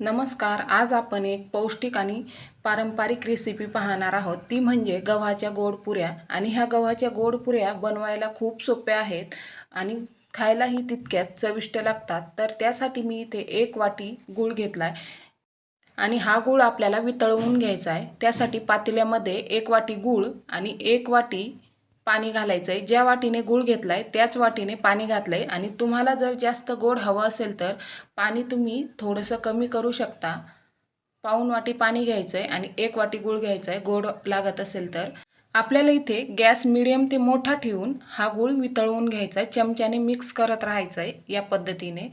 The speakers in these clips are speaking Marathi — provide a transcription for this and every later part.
नमस्कार आज आपण एक पौष्टिक आणि पारंपरिक रेसिपी पाहणार आहोत. ती म्हणजे गव्हाच्या गोड पुऱ्या. आणि ह्या गव्हाच्या गोड पुऱ्या बनवायला खूप सोप्या आहेत आणि खायलाही तितक्यात चविष्ट लागतात. तर त्यासाठी मी इथे एक वाटी गूळ घेतला आहे आणि हा गूळ आपल्याला वितळवून घ्यायचा आहे. त्यासाठी पातेल्यामध्ये एक वाटी गूळ आणि एक वाटी पाणी घालायचं आहे ज्या वाटीने गूळ घेतला आहे त्याच वाटीने पाणी घातलं आहे आणि तुम्हाला जर जास्त गोड हवं असेल तर पाणी तुम्ही थोडंसं कमी करू शकता. पाऊन वाटी पाणी घ्यायचं आहे आणि एक वाटी गूळ घ्यायचा आहे गोड लागत असेल तर. आपल्याला इथे गॅस मिडियम ते मोठा ठेवून हा गूळ वितळवून घ्यायचा आहे चमच्याने मिक्स करत राहायचं आहे या पद्धतीने.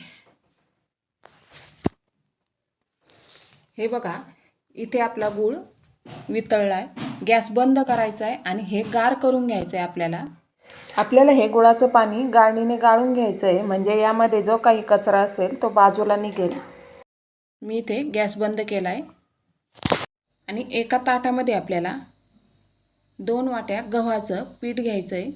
हे बघा इथे आपला गूळ वितळला आहे गॅस बंद करायचा आहे आणि हे गार करून घ्यायचं आहे आपल्याला. आपल्याला हे गुळाचं पाणी गाळणीने गाळून घ्यायचं आहे म्हणजे यामध्ये जो काही कचरा असेल तो बाजूला निघेल. मी इथे गॅस बंद केला आहे आणि एका ताटामध्ये आपल्याला दोन वाट्या गव्हाचं पीठ घ्यायचं आहे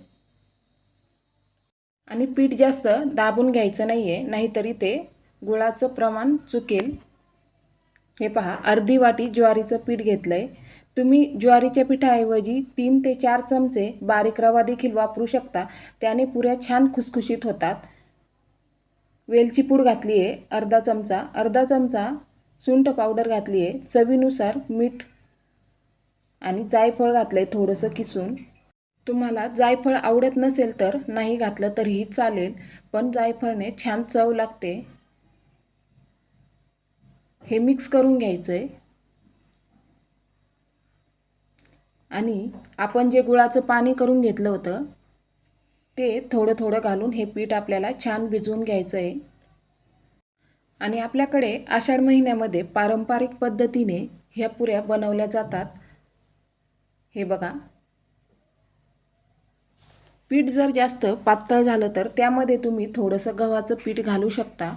आणि पीठ जास्त दाबून घ्यायचं नाही आहे नाहीतरी ते गुळाचं प्रमाण चुकेल. हे पहा अर्धी वाटी ज्वारीचं पीठ घेतलं आहे तुम्ही ज्वारीच्या पिठाऐवजी तीन ते चार चमचे बारीक रवा देखील वापरू शकता. त्याने पुऱ्या छान खुसखुशीत होतात. वेलची पूड घातली आहे अर्धा चमचा. अर्धा चमचा सुंठ पावडर घातली आहे चवीनुसार मीठ आणि जायफळ घातलं आहे थोडंसं किसून. तुम्हाला जायफळ आवडत नसेल तर नाही घातलं तरीही चालेल पण जायफळने छान चव लागते. हे मिक्स करून घ्यायचं आहे आणि आपण जे गुळाचं पाणी करून घेतलं होतं ते थोडं थोडं घालून हे पीठ आपल्याला छान भिजवून घ्यायचं आहे आणि आपल्याकडे आषाढ महिन्यामध्ये पारंपरिक पद्धतीने ह्या पुऱ्या बनवल्या जातात. हे बघा. पीठ जर जास्त पातळ झालं तर त्यामध्ये तुम्ही थोडंसं गव्हाचं पीठ घालू शकता.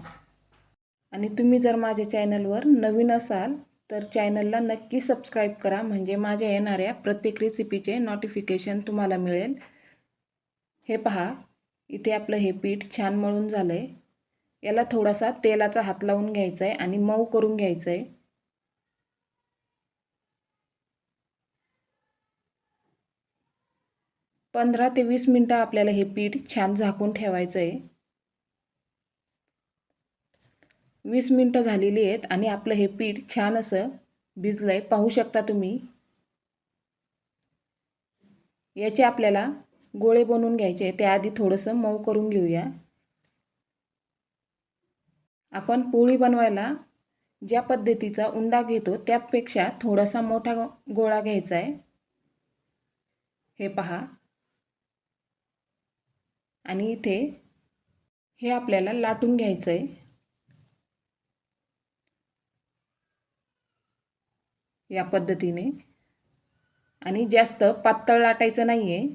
आणि तुम्ही जर माझ्या चॅनलवर नवीन असाल तर चॅनलला नक्की सबस्क्राईब करा. म्हणजे माझ्या येणाऱ्या प्रत्येक रेसिपीचे नोटिफिकेशन तुम्हाला मिळेल. हे पहा इथे आपलं हे पीठ छान मळून झालं आहे याला थोडासा तेलाचा हात लावून घ्यायचा आहे आणि मऊ करून घ्यायचं आहे पंधरा ते वीस मिनटं आपल्याला हे पीठ छान झाकून ठेवायचं आहे वीस मिनटं झालेली आहेत आणि आपलं हे पीठ छान असं भिजलं आहे पाहू शकता तुम्ही. याचे आपल्याला गोळे बनवून घ्यायचे त्याआधी थोडंसं मऊ करून घेऊया. आपण पोळी बनवायला ज्या पद्धतीचा उंडा घेतो त्यापेक्षा थोडासा मोठा गोळा घ्यायचा आहे. हे पहा. आणि इथे हे आपल्याला लाटून घ्यायचं आहे या पद्धतीने. आणि जास्त पातळ लाटायचं नाही आहे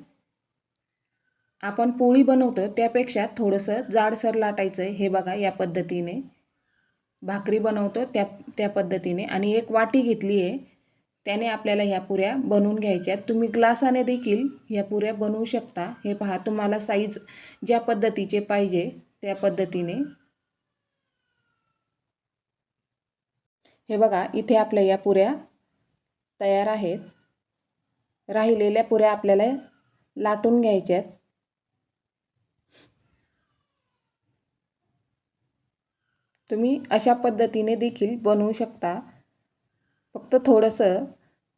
आपण पोळी बनवतो त्यापेक्षा थोडंसं जाडसर लाटायचं आहे हे बघा या पद्धतीने. भाकरी बनवतो त्या त्या पद्धतीने. आणि एक वाटी घेतली आहे त्याने आपल्याला ह्या पुऱ्या बनवून घ्यायच्या. तुम्ही ग्लासाने देखील ह्या पुऱ्या बनवू शकता. हे पहा तुम्हाला साईज ज्या पद्धतीचे पाहिजे त्या पद्धतीने. हे बघा इथे आपल्या या पुऱ्या तयार आहेत. राहिलेल्या पुऱ्या आपल्याला लाटून घ्यायच्या आहेत. तुम्ही अशा पद्धतीने देखील बनवू शकता. फक्त थोडंसं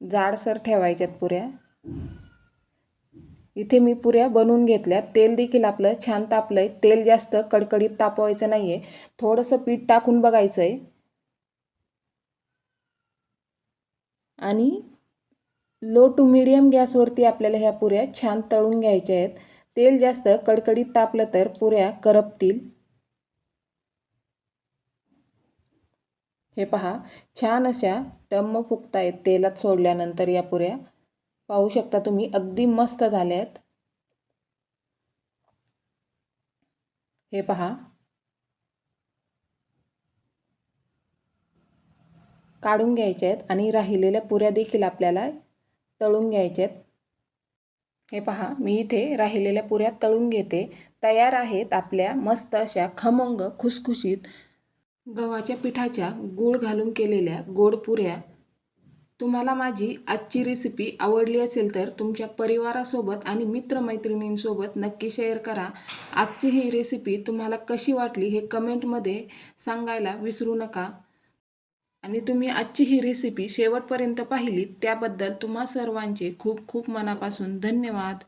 जाडसर ठेवायच्यात पुऱ्या. इथे मी पुऱ्या बनवून घेतल्या तेल देखील आपलं छान तापलं आहे तेल जास्त कडकडीत तापवायचं नाही आहे थोडंसं पीठ टाकून बघायचं आहे आणि लो टू मिडियम गॅसवरती आपल्याला ह्या पुऱ्या छान तळून घ्यायच्या आहेत. तेल जास्त कडकडीत तापलं तर पुऱ्या करपतील. हे पहा छान अशा टम्म फुगतायत तेलात सोडल्यानंतर या पुऱ्या. पाहू शकता तुम्ही अगदी मस्त झाल्यात. हे पहा काढून घ्यायच्या आहेत आणि राहिलेल्या पुऱ्या देखील आपल्याला तळून घ्यायच्या आहेत हे पहा मी इथे राहिलेल्या पुऱ्या तळून घेते. तयार आहेत आपल्या मस्त अशा खमंग खुसखुशीत गव्हाच्या पिठाच्या गूळ घालून केलेल्या गोड पुऱ्या. तुम्हाला माझी आजची रेसिपी आवडली असेल तर तुमच्या परिवारासोबत आणि मित्रमैत्रिणींसोबत नक्की शेअर करा. आजची ही रेसिपी तुम्हाला कशी वाटली हे कमेंटमध्ये सांगायला विसरू नका. आणि तुम्ही आजची ही रेसिपी शेवटपर्यंत पाहिलीत त्याबद्दल तुम्हा सर्वांचे खूप खूप मनापासून धन्यवाद.